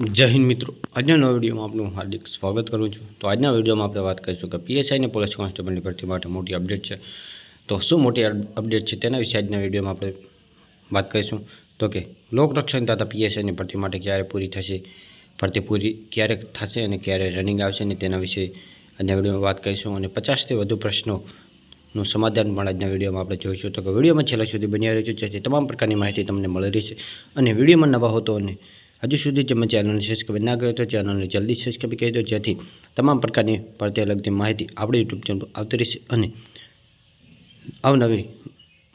જય હિન્દ મિત્રો. આજના નવા વિડીયોમાં આપનું હાર્દિક સ્વાગત કરું છું. તો આજના વિડીયોમાં આપણે વાત કરીશું કે પીએસઆઈ અને પોલીસ કોન્સ્ટેબલની ભરતી માટે મોટી અપડેટ છે. તો શું મોટી અપડેટ છે તેના વિશે આજના વિડીયોમાં આપણે વાત કરીશું. તો કે લોકરક્ષણ તથા પીએસઆઈની ભરતી માટે ક્યારે પૂરી થશે, ભરતી પૂરી ક્યારે થશે અને ક્યારે રનિંગ આવશે અને તેના વિશે આજના વિડીયોમાં વાત કરીશું. અને પચાસથી વધુ પ્રશ્નોનું સમાધાન પણ આજના વિડીયોમાં આપણે જોઈશું. તો કે વિડીયોમાં છેલ્લા સુધી બન્યા રહેજો, જેથી તમામ પ્રકારની માહિતી તમને મળી રહેશે. અને વિડીયોમાં નવા હોતો અને હજુ સુધી તમે ચેનલને સબસ્ક્રાઈબ ના કર્યો તો ચેનલને જલ્દી સબસ્ક્રાઈબ કરી દો, જેથી તમામ પ્રકારની ભરતી લગતી માહિતી આપણી યુટ્યુબ ચેનલ પર આવતી રહેશે અને અવનવી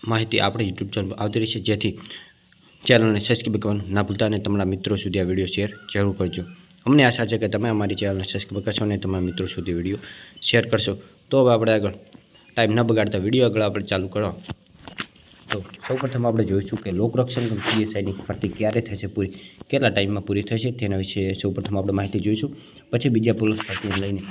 માહિતી આપણી યુટ્યુબ ચેનલ આવતી રહેશે, જેથી ચેનલને સબસ્ક્રાઈબ કરવાનું ના ભૂલતા અને તમારા મિત્રો સુધી આ વીડિયો શેર જરૂર કરજો. અમને આશા છે કે તમે અમારી ચેનલને સબસ્ક્રાઈબ કરશો અને તમારા મિત્રો સુધી વીડિયો શેર કરશો. તો હવે આપણે આગળ ટાઈમ ન બગાડતા વીડિયો આગળ આપણે ચાલુ કરો તો સૌપ્રથમ આપણે જોઈશું કે લોકરક્ષણ પીએસઆઈની ભરતી ક્યારે થશે પૂરી, કેટલા ટાઈમમાં પૂરી થશે તેના વિશે સૌપ્રથમ આપણે માહિતી જોઈશું. પછી બીજા પોલીસ ભરતીને લઈને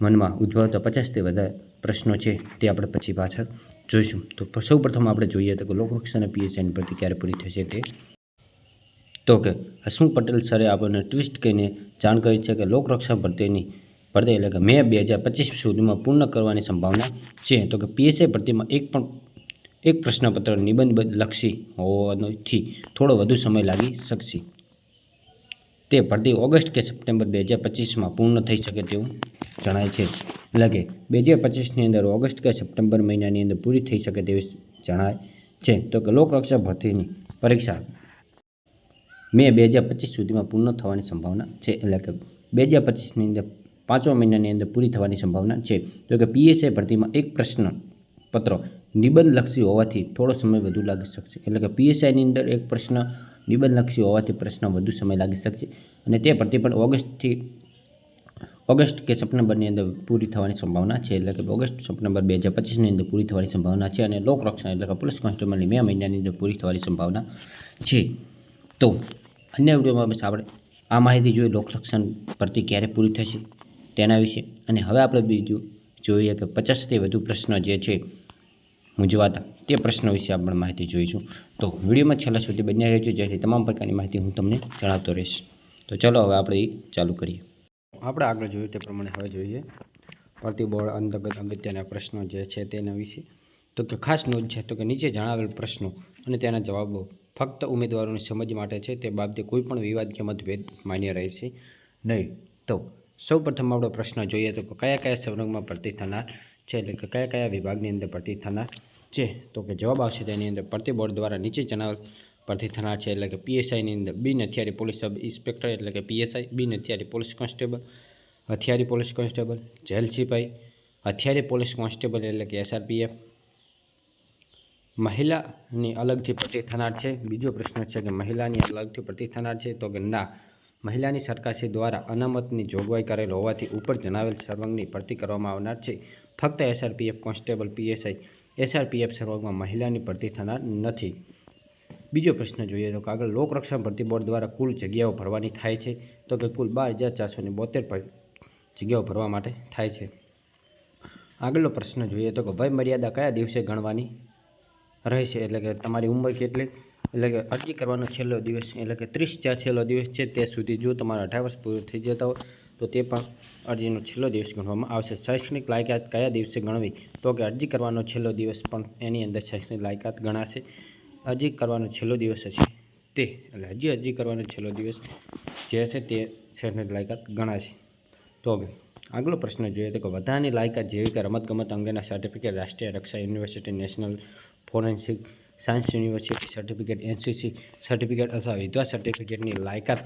મનમાં ઉદ્ભવતા પચાસથી વધારે પ્રશ્નો છે તે આપણે પછી પાછળ જોઈશું. તો સૌપ્રથમ આપણે જોઈએ તો કે લોકરક્ષણ પીએસઆઈની ભરતી ક્યારે પૂરી થશે તે. તો કે હસમુખ પટેલ સરે આપણને ટ્વિસ્ટ કહીને જાણ કરી છે કે લોકરક્ષણ ભરતીની, ભરતી એટલે કે મે બે હજાર પચીસ સુધીમાં પૂર્ણ કરવાની સંભાવના છે. તો કે પીએસઆઈ ભરતીમાં એક પણ એક પ્રશ્નપત્ર નિબંધ લક્ષી હોવાથી થોડો વધુ સમય લાગી શકશે. તે ભરતી ઓગસ્ટ કે સપ્ટેમ્બર બે હજાર પચીસમાં પૂર્ણ થઈ શકે તેવું જણાય છે. એટલે કે બે હજાર પચીસની અંદર ઓગસ્ટ કે સપ્ટેમ્બર મહિનાની અંદર પૂરી થઈ શકે તેવી જણાય છે. તો કે લોકરક્ષા ભરતીની પરીક્ષા મે બે હજાર પચીસ સુધીમાં પૂર્ણ થવાની સંભાવના છે. એટલે કે બે હજાર પચીસની અંદર પાંચમા મહિનાની અંદર પૂરી થવાની સંભાવના છે. તો કે પીએસઆઈ ભરતીમાં એક પ્રશ્ન પત્ર નિબંધલક્ષી હોવાથી થોડો સમય વધુ લાગી શકશે. એટલે કે પીએસઆઈની અંદર એક પ્રશ્ન, નિબંધલક્ષી હોવાથી પ્રશ્ન વધુ સમય લાગી શકશે. અને તે પરથી પણ ઓગસ્ટથી, ઓગસ્ટ કે સપ્ટેમ્બરની અંદર પૂરી થવાની સંભાવના છે. એટલે કે ઓગસ્ટ, સપ્ટેમ્બર બે હજાર પચીસની અંદર પૂરી થવાની સંભાવના છે અને લોકરક્ષણ એટલે કે પોલીસ કોન્સ્ટેબલની મે મહિનાની અંદર પૂરી થવાની સંભાવના છે. તો અન્ય વિડીયોમાં બસ આપણે આ માહિતી જોઈએ લોકરક્ષણ ભરતી ક્યારે પૂરી થશે તેના વિશે. અને હવે આપણે બીજું જોઈએ કે પચાસથી વધુ પ્રશ્ન જે છે મૂંઝવાતા તે પ્રશ્નો વિશે આપણે માહિતી જોઈશું. તો વિડીયોમાં છેલ્લા સુધી બન્યા રહેજો. જેથી તમામ પ્રકારની માહિતી હું તમને જણાવતો રહીશ. તો ચલો હવે આપણે ચાલુ કરીએ. આપણે આગળ જોયું તે પ્રમાણે હવે જોઈએ. ભરતી બોર્ડ અંતર્ગત અગત્યના પ્રશ્નો જે છે તેના વિશે. તો કે ખાસ નોંધ છે તો કે નીચે જણાવેલ પ્રશ્નો અને તેના જવાબો ફક્ત ઉમેદવારોની સમજ માટે છે. તે બાબતે કોઈ પણ વિવાદ કે મતભેદ માન્ય રહે છે નહીં. તો સૌ પ્રથમ આપણો પ્રશ્ન જોઈએ તો કયા કયા સંરંગમાં ભરતી થનાર છે એટલે કે કયા કયા વિભાગની અંદર ભરતી થનાર છે? તો કે જવાબ આવશે તેની અંદર ભરતી બોર્ડ દ્વારા નીચે જણાવેલ ભરતી થનાર છે એટલે કે પીએસઆઈની અંદર બિન હથિયારી પોલીસ સબ ઇન્સ્પેક્ટર એટલે કે પીએસઆઈ, બિન હથિયારી પોલીસ કોન્સ્ટેબલ, હથિયારી પોલીસ કોન્સ્ટેબલ, જેલ સિપાઈ, હથિયારી પોલીસ કોન્સ્ટેબલ એટલે કે એસઆરપીએફ. મહિલાની અલગથી ભરતી થનાર છે. બીજો પ્રશ્ન છે કે મહિલાની અલગથી ભરતી થનાર છે તો કે ના. મહિલાની સરકારશ્રી દ્વારા અનામતની જોગવાઈ કરેલ હોવાથી ઉપર જણાવેલ સર્વંગની ભરતી કરવામાં આવનાર છે. ફક્ત એસઆરપીએફ કોન્સ્ટેબલ પીએસઆઈ, એસઆરપીએફ સર્વંગમાં મહિલાની ભરતી થનાર નથી. બીજો પ્રશ્ન જોઈએ તો કે આગળ લોકરક્ષણ ભરતી બોર્ડ દ્વારા કુલ જગ્યાઓ ભરવાની થાય છે તો કે કુલ બાર હજાર ચારસો ને બોતેર જગ્યાઓ ભરવા માટે થાય છે. આગળનો પ્રશ્ન જોઈએ તો કે વય મર્યાદા કયા દિવસે ગણવાની રહેશે? એટલે કે તમારી ઉંમર કેટલી? એટલે કે અરજી કરવાનો છેલ્લો દિવસ, એટલે કે ત્રીસ ચાર છેલ્લો દિવસ છે તે સુધી જો તમારા અઢાર વર્ષ પૂરું થઈ જતા હોય તો તે પણ અરજીનો છેલ્લો દિવસ ગણવામાં આવશે. શૈક્ષણિક લાયકાત કયા દિવસે ગણવી? તો કે અરજી કરવાનો છેલ્લો દિવસ પણ એની અંદર શૈક્ષણિક લાયકાત ગણાશે. અરજી કરવાનો છેલ્લો દિવસ હશે તે, એટલે હજી અરજી કરવાનો છેલ્લો દિવસ જે હશે તે શૈક્ષણિક લાયકાત ગણાશે. તો કે આગલો પ્રશ્ન જોઈએ તો કે વધારાની લાયકાત જેવી કે રમતગમત અંગેના સર્ટિફિકેટ રાષ્ટ્રીય રક્ષા university, national forensic science university certificate NCC certificate અથવા વિધવા સર્ટિફિકેટની લાયકાત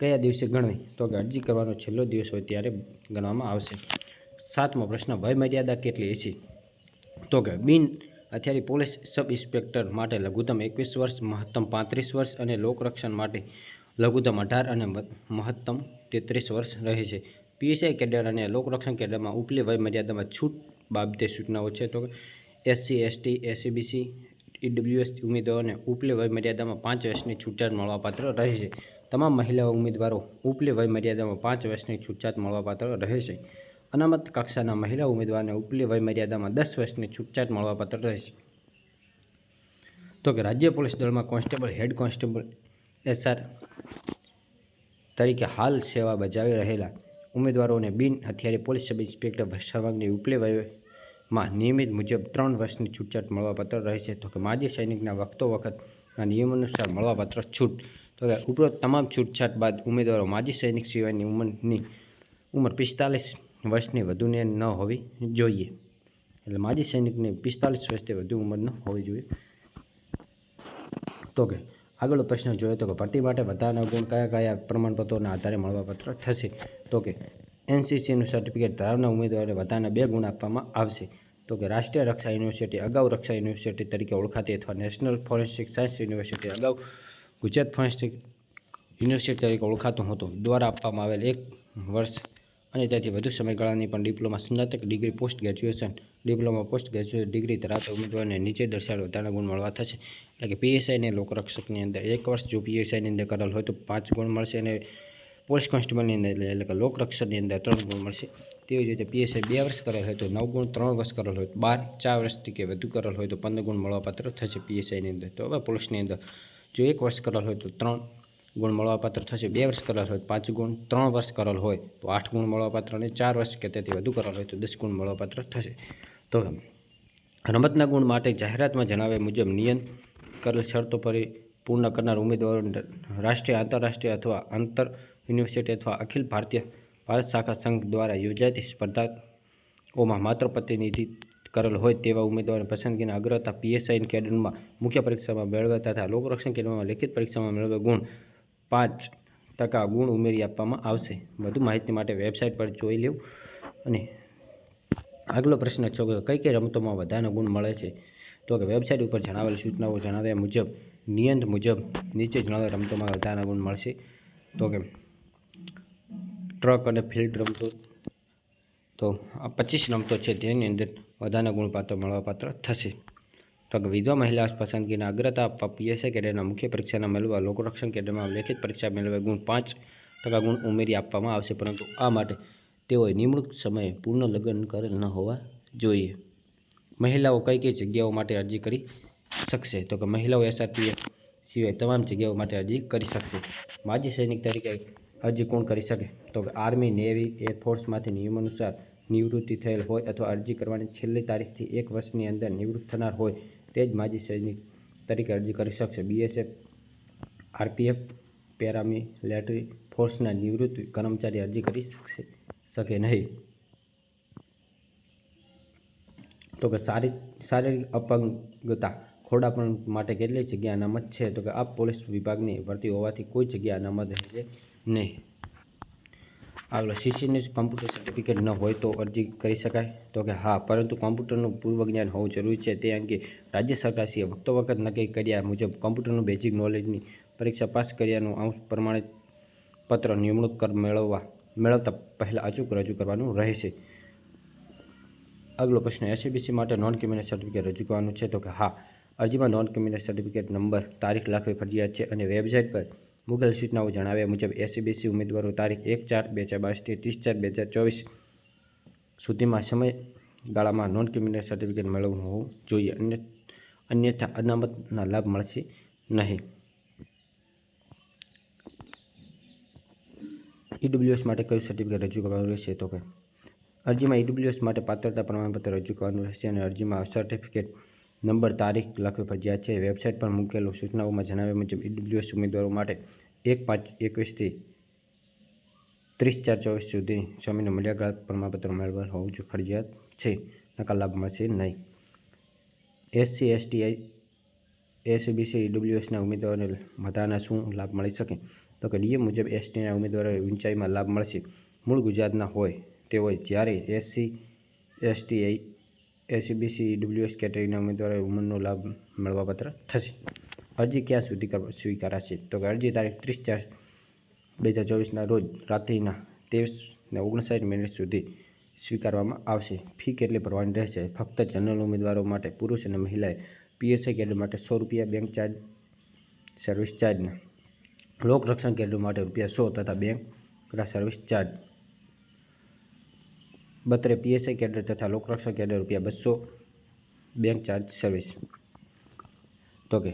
કયા દિવસે ગણવી? તો કે અરજી કરવાનો છેલ્લો દિવસ હોય ત્યારે ગણવામાં આવશે. સાતમો પ્રશ્ન વય મર્યાદા કેટલી હશે તો કે બિન અત્યારે પોલીસ સબ ઇન્સ્પેક્ટર માટે લઘુત્તમ એકવીસ વર્ષ, મહત્તમ પાંત્રીસ વર્ષ અને લોકરક્ષણ માટે લઘુત્તમ અઢાર અને મહત્તમ તેત્રીસ વર્ષ રહે છે. પીએસઆઈ કેડર અને લોકરક્ષણ કેડરમાં ઉપલી વય મર્યાદામાં છૂટ બાબતે સૂચનાઓ છે. તો એસસી, એસટી, એસસીબીસી, ઈડબ્લ્યુએસ ઉમેદવારોને ઉપલી વય મર્યાદામાં પાંચ વર્ષની છૂટછાટ મળવાપાત્ર રહે છે. તમામ મહિલા ઉમેદવારો ઉપલી વય મર્યાદામાં પાંચ વર્ષની છૂટછાટ મળવાપાત્ર રહેશે. અનામત કક્ષાના મહિલા ઉમેદવારને ઉપલી વય મર્યાદામાં દસ વર્ષની છૂટછાટ મળવાપાત્ર રહેશે. તો કે રાજ્ય પોલીસ દળમાં કોન્સ્ટેબલ, હેડ કોન્સ્ટેબલ, એસઆર તરીકે હાલ સેવા બજાવી રહેલા ઉમેદવારોને બિન હથિયારી પોલીસ સબ ઇન્સ્પેક્ટર સર્વાંગની ઉપલે વયમાં નિયમિત મુજબ ત્રણ વર્ષની છૂટછાટ મળવાપાત્ર રહેશે. તો કે માજી સૈનિકના વખતો વખતના નિયમાનુસાર મળવાપાત્ર છૂટ તો કે ઉપરોક્ત તમામ છૂટછાટ બાદ ઉમેદવારો માજી સૈનિક સિવાયની ઉંમરની ઉંમર પિસ્તાલીસ વર્ષની વધુને ન હોવી જોઈએ. એટલે માજી સૈનિકને પિસ્તાલીસ વર્ષથી વધુ ઉંમર ન હોવી જોઈએ. તો કે આગળનો પ્રશ્ન જોઈએ તો કે ભરતી માટે વધારાના ગુણ કયા કયા પ્રમાણપત્રોના આધારે મળવાપત્ર થશે? તો કે એનસીસીનું સર્ટિફિકેટ ધરાવના ઉમેદવારોને વધારાના બે ગુણ આપવામાં આવશે. તો કે રાષ્ટ્રીય રક્ષા યુનિવર્સિટી, અગાઉ રક્ષા યુનિવર્સિટી તરીકે ઓળખાતી અથવા નેશનલ ફોરેન્સિક સાયન્સ યુનિવર્સિટી, અગાઉ ગુજરાત ફોરેન્સિક યુનિવર્સિટી તરીકે ઓળખાતું હતું. દ્વારા આપવામાં આવેલ એક વર્ષ અને તેથી વધુ સમયગાળાની પણ ડિપ્લોમા સ્નાતક degree post graduation diploma post graduate degree ધરાવતા ઉમેદવારને નીચે દર્શાવેલ વધારાના ગુણ મળવા થશે. એટલે કે પીએસઆઈને લોકરક્ષકની અંદર એક વર્ષ જો પીએસઆઈની અંદર કરેલ હોય તો પાંચ ગુણ મળશે અને પોલીસ કોન્સ્ટેબલની અંદર એટલે કે લોકરક્ષકની અંદર ત્રણ ગુણ મળશે. તેવી જ રીતે પીએસઆઈ બે વર્ષ કરેલ હોય તો નવ ગુણ ત્રણ વર્ષ કરેલ હોય તો બાર, ચાર વર્ષથી કે વધુ કરેલ હોય તો પંદર ગુણ મળવાપાત્ર થશે પીએસઆઈની અંદર. તો હવે પોલીસની અંદર જો એક વર્ષ કરેલ હોય તો ત્રણ ગુણ મળવાપાત્ર થશે, બે વર્ષ કરેલ હોય પાંચ ગુણ, ત્રણ વર્ષ કરેલ હોય તો આઠ ગુણ મળવાપાત્ર અને ચાર વર્ષ કે તેથી વધુ કરેલ હોય તો દસ ગુણ મળવાપાત્ર થશે. તો રમતના ગુણ માટે જાહેરાતમાં જણાવ્યા મુજબ નિયમ કરેલ શરતો પર પૂર્ણ કરનાર ઉમેદવારો રાષ્ટ્રીય, આંતરરાષ્ટ્રીય અથવા આંતર યુનિવર્સિટી અથવા અખિલ ભારતીય ભારત શાખા સંઘ દ્વારા યોજાતી સ્પર્ધાઓમાં માત્ર પ્રતિનિધિ કરેલ હોય તેવા ઉમેદવારોની પસંદગીના અગ્રતા પીએસઆઈ કેડરમાં મુખ્ય પરીક્ષામાં મેળવ્યા તથા લોકરક્ષણ કેન્દ્રમાં લેખિત પરીક્ષામાં મેળવ્યા ગુણ પાંચ ટકા ગુણ ઉમેરી આપવામાં આવશે. વધુ માહિતી માટે વેબસાઇટ પર જોઈ લેવું અને આગલો પ્રશ્ન છે કે કઈ કઈ રમતોમાં વધારાના ગુણ મળે છે? તો કે વેબસાઇટ ઉપર જણાવેલ સૂચનાઓ જણાવ્યા મુજબ, નિયંત મુજબ નીચે જણાવેલ રમતોમાં વધારાના ગુણ મળશે. તો કે ટ્રક અને ફિલ્ડ રમતો તો આ પચીસ રમતો છે તેની અંદર વધારાના ગુણપાત્ર મળવાપાત્ર થશે. તો વિધવા મહિલા પસંદગીના અગ્રતા આપવા પીએસઆઈ કેડરના મુખ્ય પરીક્ષાના મેળવવા લોકરક્ષણ કેડરમાં લેખિત પરીક્ષા મેળવવા ગુણ પાંચ ટકા ગુણ ઉમેરી આપવામાં આવશે, પરંતુ આ માટે તેઓએ નિમણૂક સમયે પૂર્ણ લગ્ન કરેલ ન હોવા જોઈએ. મહિલાઓ કઈ કઈ જગ્યાઓ માટે અરજી કરી શકશે? તો કે મહિલાઓ એસઆરપીએફ સિવાય તમામ જગ્યાઓ માટે અરજી કરી શકશે. માજી સૈનિક તરીકે અરજી કોણ કરી શકે? તો કે આર્મી, નેવી એરફોર્સમાંથી નિયમાનુસાર નિવૃત્તિ થયેલ હોય અથવા અરજી કરવાની છેલ્લી તારીખથી એક વર્ષની અંદર નિવૃત્ત થનાર હોય, તે જ માજી સૈનિક તરીકે અરજી કરી શકશે. બીએસએફ, આરપીએફ, પેરામિલેટરી ફોર્સના નિવૃત્ત કર્મચારી અરજી કરી શકશે, શકે નહીં. તો કે શારીરિક અપંગતા ખોડાપણ માટે કેટલી જગ્યા અનામત છે? તો કે આ પોલીસ વિભાગની ભરતી હોવાથી કોઈ જગ્યા અનામત રહેશે નહીં. આગળ સીસીની કમ્પ્યુટર સર્ટિફિકેટ ન હોય તો અરજી કરી શકાય? તો કે હા, પરંતુ કોમ્પ્યુટરનું પૂર્વ જ્ઞાન હોવું જરૂરી છે. તે અંગે રાજ્ય સરકારશ્રીએ વખતો વખત નક્કી કર્યા મુજબ કોમ્પ્યુટરનું બેઝિક નોલેજની પરીક્ષા પાસ કર્યાનું અંશ પ્રમાણિત પત્ર નિમણૂક કર મેળવવા, મેળવતા પહેલાં અચૂક રજૂ કરવાનું રહેશે. આગલો પ્રશ્ન એસીબીસી માટે નોન ક્રિમિનલ સર્ટિફિકેટ રજૂ કરવાનું છે. તો કે હા અરજીમાં નોન ક્રિમિનલ સર્ટિફિકેટ નંબર તારીખ લખવી ફરજિયાત છે અને વેબસાઇટ પર મુઘલ સૂચનાઓ જણાવ્યા મુજબ એસસીબીસી ઉમેદવારો તારીખ એક ચાર બે હજાર બાવીસથી ત્રીસ ચાર બે હજાર ચોવીસ સુધીમાં સમયગાળામાં નોન ક્રિમિનલ સર્ટિફિકેટ મેળવવું હોવું જોઈએ અને અન્યથા અનામતના લાભ મળશે નહીં. ઈડબ્લ્યુએસ માટે કયું સર્ટિફિકેટ રજૂ કરવાનું રહેશે તો કે? અરજીમાં ઈડબ્લ્યુએસ માટે પાત્રતા પ્રમાણપત્ર રજૂ કરવાનું રહેશે અને અરજીમાં સર્ટિફિકેટ નંબર, તારીખ લખવી ફરજિયાત છે. વેબસાઇટ પર મૂકેલું સૂચનાઓમાં જણાવ્યા મુજબ, ઈડબ્લ્યુએસ ઉમેદવારો માટે એક પાંચ એકવીસથી ત્રીસ ચાર ચોવીસ સુધી સ્વામીને મર્યાદા પ્રમાણપત્ર મેળવવા હોવું જ ફરજિયાત છે. નકા લાભ મળશે નહીં. એસસી, એસટી, એસબીસી, ઈડબ્લ્યુએસના ઉમેદવારોને વધારાના શું લાભ મળી શકે? તો કે ડીએ મુજબ એસટીના ઉમેદવારોને ઊંચાઈમાં લાભ મળશે. મૂળ ગુજરાતના હોય તે હોય. જ્યારે એસસી, એસટી એસીબીસી ડબ્લ્યુએસ કેટેગરીના ઉમેદવારોએ ઉંમરનો લાભ મળવાપાત્ર થશે. અરજી ક્યાં સુધી સ્વીકારાશે? તો કે અરજી તારીખ ત્રીસ ચાર બે હજાર ચોવીસના રોજ રાત્રિના ત્રેવીસ ને ઓગણસાઠ મિનિટ સુધી સ્વીકારવામાં આવશે. ફી કેટલી ભરવાની રહેશે? ફક્ત જનરલ ઉમેદવારો માટે, પુરુષ અને મહિલાએ પીએસઆઈ કેડર માટે સો રૂપિયા બેંક ચાર્જ, સર્વિસ ચાર્જના, લોકરક્ષણ કેડર માટે રૂપિયા સો તથા બેંક સર્વિસ ચાર્જ બત્રે પીએસઆઈ કેડર તથા લોકરક્ષક કેડર રૂપિયા બસો બેંક ચાર્જ સર્વિસ તો કે,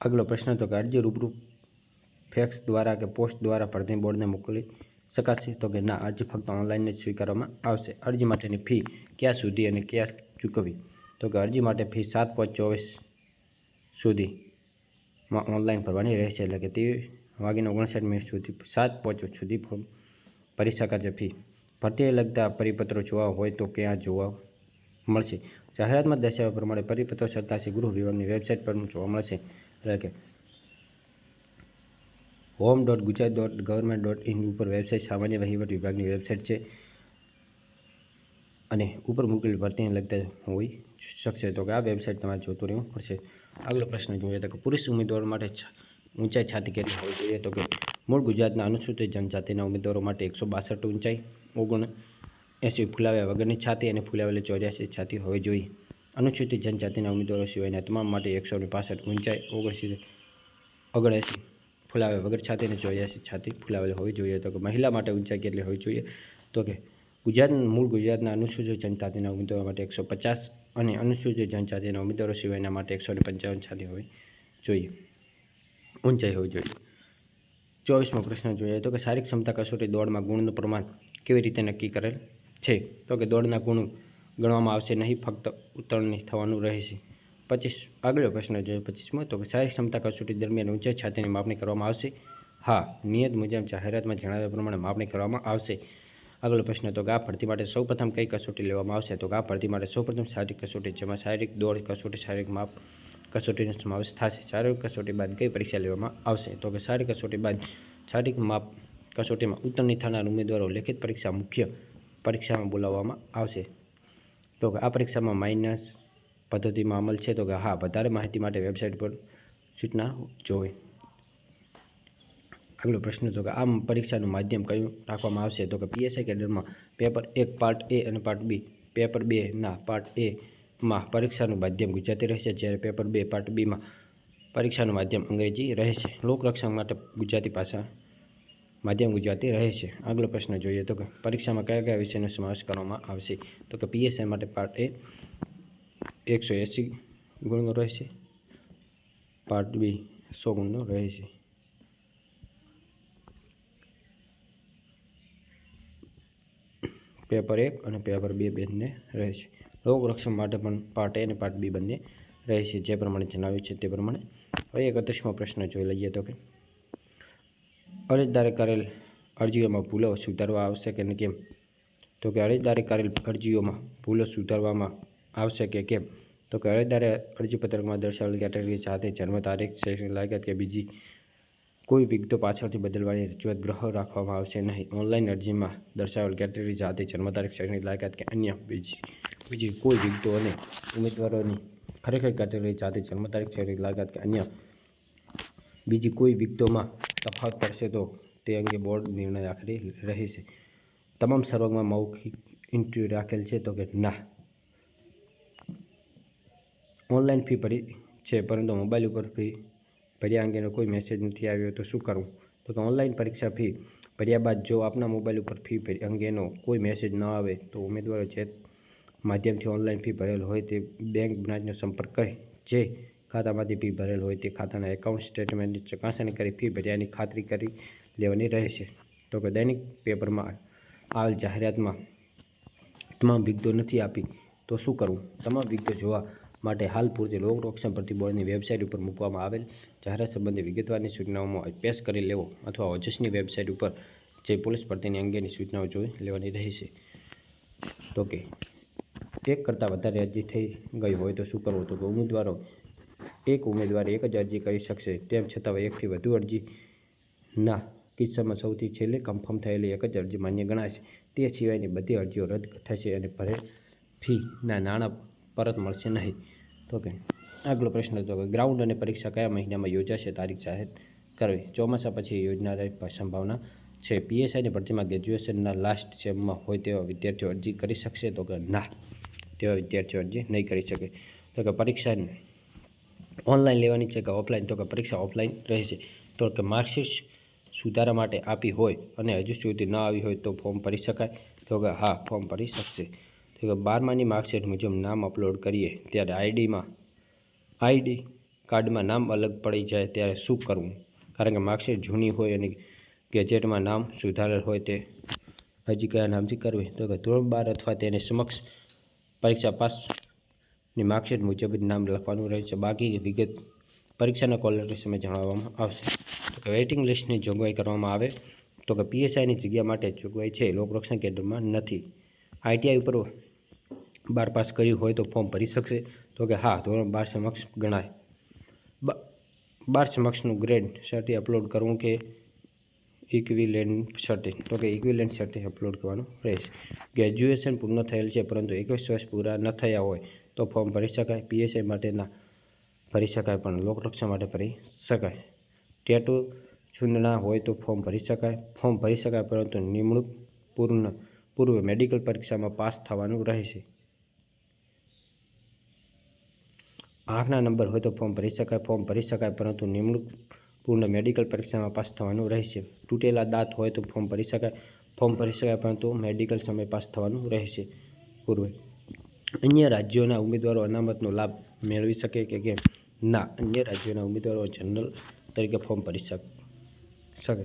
આગલો પ્રશ્ન તો કે અરજી રૂબરૂ ફેક્સ દ્વારા કે પોસ્ટ દ્વારા ભરતી બોર્ડને મોકલી શકાશે? તો કે ના, અરજી ફક્ત ઓનલાઈન જ સ્વીકારવામાં આવશે. અરજી માટેની ફી ક્યાં સુધી અને ક્યાં ચૂકવવી? તો કે અરજી માટે ફી સાત પોઈન્ટ ચોવીસ સુધીમાં ઓનલાઈન ભરવાની રહેશે. એટલે કે તે વાગીને ઓગણસાઠ મિનિટ સુધી, સાત પાંચ સુધી ફોર્મ ભરી શકાશે ફી ભરતીને લગતા પરિપત્રો જોવા હોય તો ક્યાં જોવા મળશે? જાહેરાતમાં દર્શાવ્યા પ્રમાણે પરિપત્રો સરકારશ્રી ગૃહ વિભાગની વેબસાઇટ પર જોવા મળશે. એટલે કે home dot Gujarat dot government dot in ઉપર વેબસાઇટ સામાન્ય વહીવટ વિભાગની વેબસાઇટ છે અને ઉપર મૂકેલ ભરતીને લગતા હોઈ શકશે. તો કે આ વેબસાઇટ તમારે જોતું રહેવું પડશે. આગલો પ્રશ્ન જોઈએ તો કે પુરુષ ઉમેદવારો માટે ઊંચાઈ છાતી કેટલી હોવી જોઈએ? તો કે મૂળ ગુજરાતના અનુસૂચિત જનજાતિના ઉમેદવારો માટે એકસો બાસઠ ઊંચાઈ ઓગણ એંસી ફૂલાવ્યા વગરની છાતી અને ફૂલાવેલી ચોર્યાસી છાતી હોવી જોઈએ. અનુસૂચિત જનજાતિના ઉમેદવારો સિવાયના તમામ માટે એકસો ને પાસઠ ઊંચાઈ, ઓગણસી ઓગણએંસી ફૂલાવ્યા વગર છાતી અને ચોર્યાસી છાતી ફૂલાવેલી હોવી જોઈએ. તો કે મહિલા માટે ઊંચાઈ કેટલી હોવી જોઈએ? તો કે ગુજરાત, મૂળ ગુજરાતના અનુસૂચિત જનજાતિના ઉમેદવારો માટે એકસો પચાસ અને અનુસૂચિત જનજાતિના ઉમેદવારો સિવાયના માટે એકસો ને પંચાવન છાતી હોવી જોઈએ. ઊંચાઈ હોવી જોઈએ. ચોવીસમો પ્રશ્ન જોઈએ તો કે શારીરિક ક્ષમતા કસોટી દોડમાં ગુણનું પ્રમાણ કેવી રીતે નક્કી કરેલ છે? તો કે દોડના ગુણ ગણવામાં આવશે નહીં, ફક્ત ઉત્તરણી થવાનું રહેશે. પચીસ આગલો પ્રશ્ન જોઈએ પચીસમાં, તો કે શારીરિક ક્ષમતા કસોટી દરમિયાન ઊંચાઈ છાતીની માપણી કરવામાં આવશે. હા, નિયત મુજબ જાહેરાતમાં જણાવ્યા પ્રમાણે માપણી કરવામાં આવશે. આગલો પ્રશ્ન, તો આ ભરતી માટે સૌપ્રથમ કઈ કસોટી લેવામાં આવશે? તો આ ભરતી માટે સૌપ્રથમ શારીરિક કસોટી, જેમાં શારીરિક દોડ કસોટી, શારીરિક માપ કસોટીનો સમાવેશ થશે. શારીરિક કસોટી બાદ કઈ પરીક્ષા લેવામાં આવશે? તો કે શારીરિક કસોટી બાદ શારીરિક માપ કસોટીમાં ઉત્તીર્ણ થનાર ઉમેદવારો લેખિત પરીક્ષા મુખ્ય પરીક્ષામાં બોલાવવામાં આવશે. તો કે આ પરીક્ષામાં માઇનસ પદ્ધતિમાં અમલ છે તો કે હા, વધારે માહિતી માટે વેબસાઇટ પર સૂચના જોવે. આગલો પ્રશ્ન તો કે આ પરીક્ષાનું માધ્યમ કયું રાખવામાં આવશે? તો કે પીએસઆઈ કેડરમાં પેપર એક, પાર્ટ એ અને પાર્ટ બી પેપર બેના પાર્ટ એમાં પરીક્ષાનું માધ્યમ ગુજરાતી રહેશે, જ્યારે પેપર બે, પાર્ટ બીમાં પરીક્ષાનું માધ્યમ અંગ્રેજી રહેશે. લોકરક્ષણ માટે ગુજરાતી ભાષા માધ્યમ ગુજરાતી રહે છે. આગલો પ્રશ્ન જોઈએ તો કે પરીક્ષામાં કયા કયા વિષયનો સમાવેશ કરવામાં આવશે? તો કે પીએસઆઈ માટે પાર્ટ એ એકસો એંસી ગુણનો રહેશે પાર્ટ બી સો ગુણનો રહેશે પેપર એક અને પેપર બે બંને રહેશે લોકરક્ષણ માટે પણ પાર્ટ એ અને પાર્ટ બી બંને રહેશે જે પ્રમાણે જણાવ્યું છે તે પ્રમાણે. હવે એકત્રીસમો પ્રશ્ન જોઈ લઈએ તો કે અરજદારે કરેલ અરજીઓમાં ભૂલો સુધારવા આવશે કે કેમ? તો કે અરજદારે કરેલ અરજીઓમાં ભૂલો સુધારવામાં આવશે કે કેમ? તો કે અરજદારે અરજીપત્રકમાં દર્શાવેલ કેટેગરી સાથે જન્મ તારીખ, શૈક્ષણિક લાયકાત કે બીજી કોઈ વિગતો પાછળથી બદલવાની રજૂઆત ગ્રહ રાખવામાં આવશે નહીં. ઓનલાઈન અરજીમાં દર્શાવેલ કેટેગરી સાથે જન્મ તારીખ, શૈક્ષણિક લાયકાત કે અન્ય બીજી બીજી કોઈ વિગતો અને ઉમેદવારોની ખરેખર કેટેગરી સાથે જન્મ તારીખ, શૈક્ષણિક લાયકાત કે અન્ય બીજી કોઈ વિગતોમાં તફાવત પડશે તો તે અંગે બોર્ડ નિર્ણય આખરી રહેશે. તમામ સર્વગમાં મૌખિક ઇન્ટરવ્યૂ રાખેલ છે તો કે ના. ઓનલાઈન ફી ભરી છે, પરંતુ મોબાઈલ ઉપર ફી ભર્યા અંગેનો કોઈ મેસેજ નથી આવ્યો તો શું કરવું તો કે ઓનલાઈન પરીક્ષા ફી ભર્યા બાદ જો આપના મોબાઈલ ઉપર ફી અંગેનો કોઈ મેસેજ ન આવે તો ઉમેદવારો જે માધ્યમથી ઓનલાઈન ફી ભરેલ હોય તે બેંક બ્રાન્ચનો સંપર્ક કરે. જે ખાતામાંથી ફી ભરેલ હોય તે ખાતાના એકાઉન્ટ સ્ટેટમેન્ટની ચકાસણી કરી ફી ભર્યાની ખાતરી કરી લેવાની રહેશે. તો કે દૈનિક પેપરમાં આવેલ જાહેરાતમાં તમામ વિગતો નથી આપી, તો શું કરવું? તમામ વિગતો જોવા માટે હાલ પૂરતી લોકરક્ષણ ભરતી બોર્ડની વેબસાઇટ ઉપર મૂકવામાં આવેલ જાહેરાત સંબંધી વિગતવારની સૂચનાઓમાં અભ્યાસ કરી લેવો અથવા ઓજસની વેબસાઇટ ઉપર જે પોલીસ ભરતીની અંગેની સૂચનાઓ જોઈ લેવાની રહેશે. તો કે એક કરતાં વધારે અરજી થઈ ગઈ હોય તો શું કરવું? તો કે ઉમેદવારો એક ઉમેદવાર એક જ અરજી કરી શકશે, તેમ છતાં એકથી વધુ અરજીના કિસ્સામાં સૌથી છેલ્લે કન્ફર્મ થયેલી એક જ અરજી માન્ય ગણાશે. તે સિવાયની બધી અરજીઓ રદ થશે અને ભરેલ ફીના નાણાં પરત મળશે નહીં. તો કે, આગલો પ્રશ્ન તો કે ગ્રાઉન્ડ અને પરીક્ષા કયા મહિનામાં યોજાશે? તારીખ જાહેર કરવી. ચોમાસા પછી યોજનારી સંભાવના છે. પીએસઆઈની ભરતીમાં ગ્રેજ્યુએશનના લાસ્ટ સેમમાં હોય તેવા વિદ્યાર્થીઓ અરજી કરી શકશે? તો કે, ના, તેવા વિદ્યાર્થીઓ અરજી નહીં કરી શકે. તો કે પરીક્ષા ઓનલાઈન લેવાની છે કે ઓફલાઈન તો કે પરીક્ષા ઓફલાઈન રહેશે. તો કે માર્કશીટ સુધારા માટે આપી હોય અને હજુ સુધી ન આવી હોય તો ફોર્મ ભરી શકાય. તો કે હા ફોર્મ ભરી શકશે. તો કે બારમાની માર્કશીટ મુજબ નામ અપલોડ કરીએ ત્યારે આઈડીમાં આઈડી કાર્ડમાં નામ અલગ પડી જાય ત્યારે શું કરવું? કારણ કે માર્કશીટ જૂની હોય અને ગેજેટમાં નામ સુધારેલ હોય તે હજી કયા નામથી કરવી? તો કે ધોરણ બાર અથવા તેની સમક્ષ પરીક્ષા પાસની માર્કશીટ મુજબ જ નામ લખવાનું રહે છે. બાકી વિગત પરીક્ષાના કોલ લેટર સમય જણાવવામાં આવશે. તો કે વેઇટિંગ લિસ્ટની જોગવાઈ કરવામાં આવે. તો કે પીએસઆઈની જગ્યા માટે જોગવાઈ છે લોકરક્ષણ કેન્દ્રમાં નથી. આઈટીઆઈ ઉપર બાર પાસ કર્યું હોય તો ફોર્મ ભરી શકશે. તો કે હા, ધોરણ બાર સમક્ષ ગણાય. બાર સમક્ષનું ગ્રેડ સર્ટી અપલોડ કરવું કે ઇક્વિલેન્ટ સર્ટી તો કે ઇક્વિલેન્ટ સર્ટી અપલોડ કરવાનું રહેશે. ગ્રેજ્યુએશન પૂર્ણ થયેલ છે, પરંતુ એકવીસ વર્ષ પૂરા ન થયા હોય તો ફોર્મ ભરી શકાય. પીએસઆઈ માટેના ભરી શકાય પણ લોકરક્ષા માટે ભરી શકાય. ટેટુ ચૂંદણા હોય તો ફોર્મ ભરી શકાય. ફોર્મ ભરી શકાય પરંતુ નિમણૂક પૂર્ણ પૂર્વે મેડિકલ પરીક્ષામાં પાસ થવાનું રહેશે. આંખના નંબર હોય તો ફોર્મ ભરી શકાય. ફોર્મ ભરી શકાય પરંતુ નિમણૂક પૂર્ણ મેડિકલ પરીક્ષામાં પાસ થવાનું રહેશે. તૂટેલા દાંત હોય તો ફોર્મ ભરી શકાય. ફોર્મ ભરી શકાય પરંતુ મેડિકલ સમય પાસ થવાનું રહેશે પૂર્વે. અન્ય રાજ્યોના ઉમેદવારો અનામતનો લાભ મેળવી શકે કે કેમ? ના, અન્ય રાજ્યોના ઉમેદવારો જનરલ તરીકે ફોર્મ ભરી શક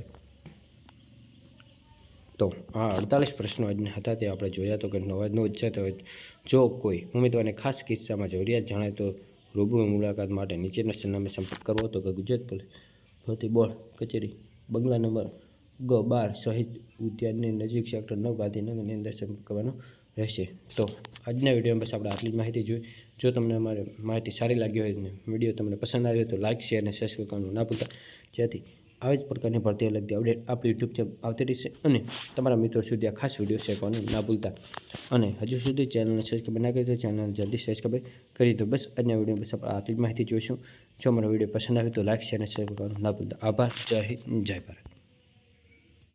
તો આ અડતાલીસ પ્રશ્નો આજના હતા, તે આપણે જોયા તો કે નવાજનો છે જો કોઈ ઉમેદવારને ખાસ કિસ્સામાં જરૂરિયાત જણાય તો રૂબરૂ મુલાકાત માટે નીચેના સરનામે સંપર્ક કરવો તો કે ગુજરાત પોલીસ ભરતી બોર્ડ કચેરી, બંગલા નંબર ગ બાર, શહીદ ઉદ્યાનની નજીક સેક્ટર નવ ગાંધીનગરની અંદર સંપર્ક કરવાનો રહેશે. તો આજના વિડીયોમાં બસ આપણે આટલી જ માહિતી જોઈ. જો તમને અમારી માહિતી સારી લાગી હોય અને વીડિયો તમને પસંદ આવ્યો તો લાઇક શેર અને સબસ્ક્રાઈબ કરવાનું ના ભૂલતા. જેથી આવી જ પ્રકારની ભરતી લગતી અપડેટ આપણી યુટ્યુબ ચેનલ આવતી રહેશે અને તમારા મિત્રો સુધી આ ખાસ વીડિયો શેર કરવાનું ના ભૂલતા. અને હજુ સુધી ચેનલને સબસ્ક્રાઈબ ના કરી તો ચેનલ જલ્દી સબસ્ક્રાઈબ કરી દો. બસ આજના વીડિયો બસ આપણે આટલી જ માહિતી જોઈશું. જો અમારો વીડિયો પસંદ આવે તો લાઇક શેર અને સબસ્ક્રાઈબ કરવાનું ના ભૂલતા. આભાર. જય હિન્દ, જય ભારત.